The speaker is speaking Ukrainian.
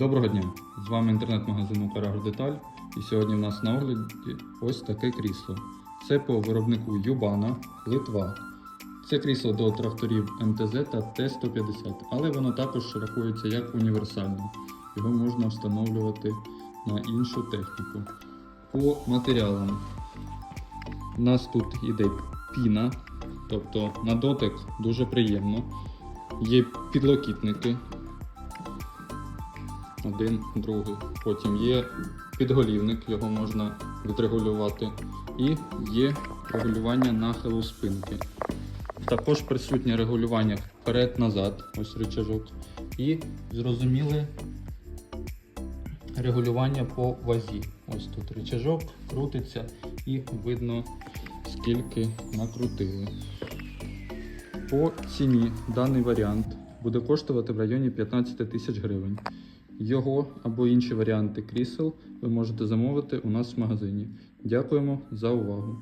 Доброго дня! З вами інтернет-магазин «Украгродеталь» і сьогодні в нас на огляді ось таке крісло. Це по виробнику Юбана, Литва. Це крісло до тракторів МТЗ та Т-150, але воно також рахується як універсальне. Його можна встановлювати на іншу техніку. По матеріалам у нас тут іде піна, тобто на дотик дуже приємно. Є підлокітники, один, другий. Потім є підголівник, його можна відрегулювати. І є регулювання нахилу спинки. Також присутнє регулювання вперед-назад, ось рычажок. І зрозуміле регулювання по вазі. Ось тут рычажок крутиться і видно, скільки накрутили. По ціні даний варіант буде коштувати в районі 15 тисяч гривень. Його або інші варіанти крісел ви можете замовити у нас в магазині. Дякуємо за увагу!